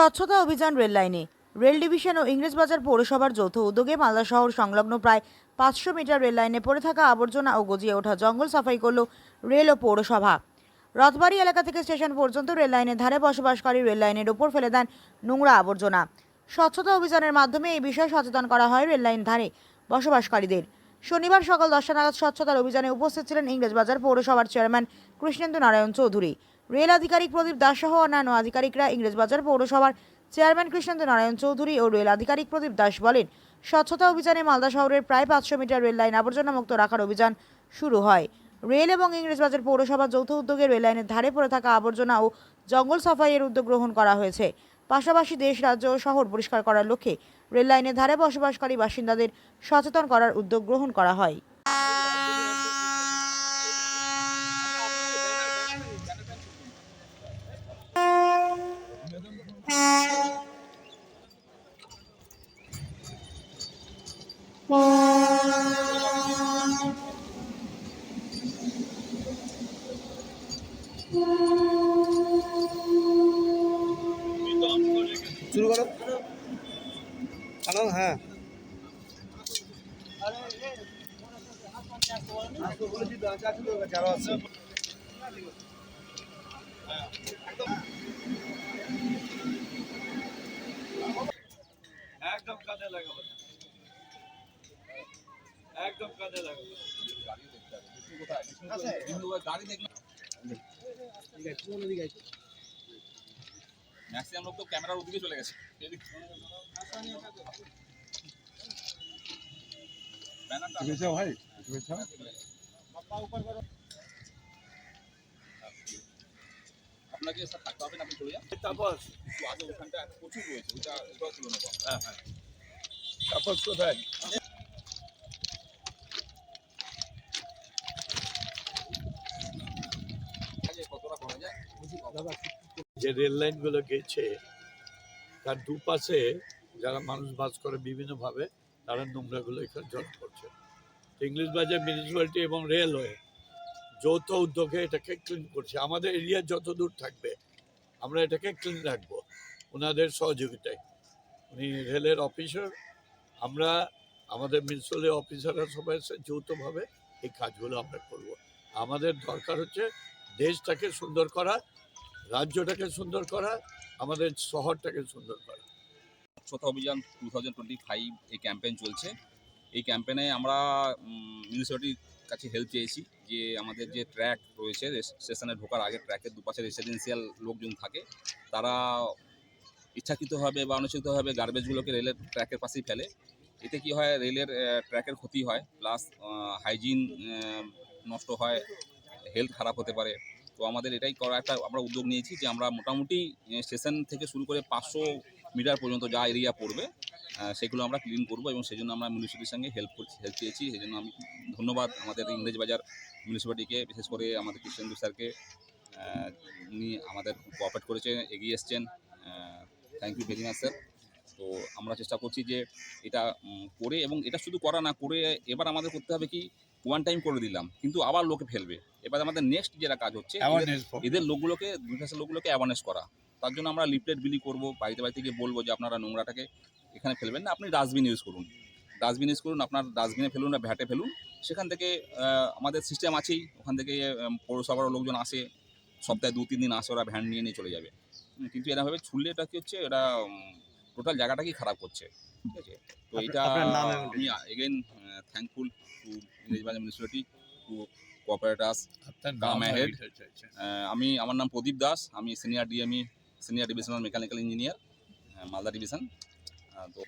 স্বচ্ছতা অভিযান রেল লাইনে রেল ডিভিশন ও ইংরেজবাজার পৌরসভার যৌথ উদ্যোগে মালদা শহর সংলগ্ন প্রায় পাঁচশো মিটার রেল লাইনে পড়ে থাকা আবর্জনা ও গজিয়ে ওঠা জঙ্গল সাফাই করল রেল ও পৌরসভা। রথবাড়ি এলাকা থেকে স্টেশন পর্যন্ত রেল লাইনের ধারে বসবাসকারী রেল লাইনের ওপর ফেলে দেন নোংরা আবর্জনা। স্বচ্ছতা অভিযানের মাধ্যমে এই বিষয়ে সচেতন করা হয় রেল লাইন ধারে বসবাসকারীদের। শনিবার সকাল দশটা নাগাদ স্বচ্ছতার অভিযানে উপস্থিত ছিলেন ইংরেজবাজার পৌরসভার চেয়ারম্যান কৃষ্ণেন্দু নারায়ণ চৌধুরী। রেল আধিকারিক প্রদীপ দাস সহ অন্যান্য আধিকারিকরা ইংরেজবাজার পৌরসভার চেয়ারম্যান কৃষ্ণেন্দু নারায়ণ চৌধুরী ও রেল আধিকারিক প্রদীপ দাস বলেন, স্বচ্ছতা অভিযানে মালদা শহরের প্রায় পাঁচশো মিটার রেল লাইন আবর্জনা মুক্ত রাখার অভিযান শুরু হয়। রেল এবং ইংরেজবাজার পৌরসভার যৌথ উদ্যোগে রেল লাইনের ধারে পড়ে থাকা আবর্জনা ও জঙ্গল সাফাইয়ের উদ্যোগ গ্রহণ করা হয়েছে। পাশাপাশি দেশ, রাজ্য ও শহর পরিষ্কার করার লক্ষ্যে রেল লাইনের ধারে বসবাসকারী বাসিন্দাদের সচেতন করার উদ্যোগ গ্রহণ করা হয়। শুরু করো। হ্যালো হ্যাঁ। একদম কাজে লাগাবো একদম কাজে লাগাবো ম্যাক্সিমাম লোক তো ক্যামেরার ওদিকে চলে গেছে এদিক- ব্যানারটা ভাই আপনাকে স্যার থাকতে হবে না আপনি চলে যান তাপস একটু আগে ওখানটা প্রচুর রয়েছে ওইটা ওটা তুলে নেব হ্যাঁ হ্যাঁ তাপস কোথায় আগে কতটা করা যায় যে রেল লাইনগুলো গেছে, তার দুপাশে যারা মানুষ বাস করে বিভিন্নভাবে, তারা নোংরাগুলো এখানে জড়ো করছে। ইংলিশ বাজার মিউনিসিপ্যালিটি এবং রেলওয়ে যৌথ উদ্যোগে এটাকে ক্লিন করছে। আমাদের এরিয়া যত দূর থাকবে, আমরা এটাকে ক্লিন রাখব ওনাদের সহযোগিতায়। উনি রেলের অফিসার আমরা আমাদের মিউনিসিপ্যালিটি অফিসাররা সবাই এসে যৌথভাবে এই কাজগুলো আমরা করব। আমাদের দরকার হচ্ছে দেশটাকে সুন্দর করা রাজ্যটাকে সুন্দর করা, আমাদের শহরটাকে সুন্দর করা। স্বচ্ছতা অভিযান টু থাউজেন্ড টোয়েন্টি ফাইভ এই ক্যাম্পেইন চলছে। এই ক্যাম্পেইনে আমরা মিউনিসিপ্যালিটির কাছে হেল্প চেয়েছি যে আমাদের যে ট্র্যাক রয়েছে স্টেশনে ঢোকার আগে ট্র্যাকের দুপাশে রেসিডেন্সিয়াল লোকজন থাকে, তারা ইচ্ছাকৃতভাবে বা অনিচ্ছাকৃতভাবে গার্বেজগুলোকে রেলের ট্র্যাকের পাশেই ফেলে। এতে কি হয় রেলের ট্র্যাকের ক্ষতি হয় প্লাস হাইজিন নষ্ট হয় হেলথ খারাপ হতে পারে। তো আমাদের এটাই করা একটা আমরা উদ্যোগ নিয়েছি যে আমরা মোটামুটি স্টেশন থেকে শুরু করে পাঁচশো মিটার পর্যন্ত যা এরিয়া পড়বে সেগুলো আমরা ক্লিন করব এবং সেই জন্য আমরা মিউনিসিপ্যালিটির সঙ্গে হেল্প করছি হেল্প চেয়েছি সেই জন্য আমি ধন্যবাদ আমাদের ইংরেজ বাজার মিউনিসিপ্যালিটিকে বিশেষ করে আমাদের কৃষ্ণেন্দু স্যারকে উনি আমাদের কোঅপারেট করেছেন এগিয়ে এসছেন। Thank you very much sir তো আমরা চেষ্টা করছি যে এটা করে এবং এটা শুধু করা না, করে এবার আমাদের করতে হবে কি ওয়ান টাইম করে দিলাম, কিন্তু আবার লোকে ফেলবে। এবার আমাদের নেক্সট যেটা কাজ হচ্ছে এদের- লোকগুলোকে দুই পাশের লোকগুলোকে অ্যাওয়ারনেস করা। তার জন্য আমরা লিফলেট বিলি করব বাড়িতে বাড়িতে গিয়ে বলব যে আপনারা নোংরাটাকে এখানে ফেলবেন না আপনি ডাস্টবিন ইউজ করুন। ডাস্টবিন ইউজ করুন আপনার ডাস্টবিনে ফেলুন না ভ্যাটে ফেলুন। সেখান থেকে আমাদের সিস্টেম আছেই। ওখান থেকে পৌরসভার লোকজন আসে। সপ্তাহে দু তিন দিন আসে ওরা ভ্যান নিয়ে নিয়ে চলে যাবে। কিন্তু এরকমভাবে ছুললে এটা কি হচ্ছে এটা টোটাল জায়গাটাকেই খারাপ করছে। ঠিক আছে? তো এটা আপনার নাম আমি again thankful to Englishbazar municipality to come চাইছে। আহ, আমি আমার নাম প্রদীপ দাস আমি senior DME senior divisional mechanical engineer Malda division তো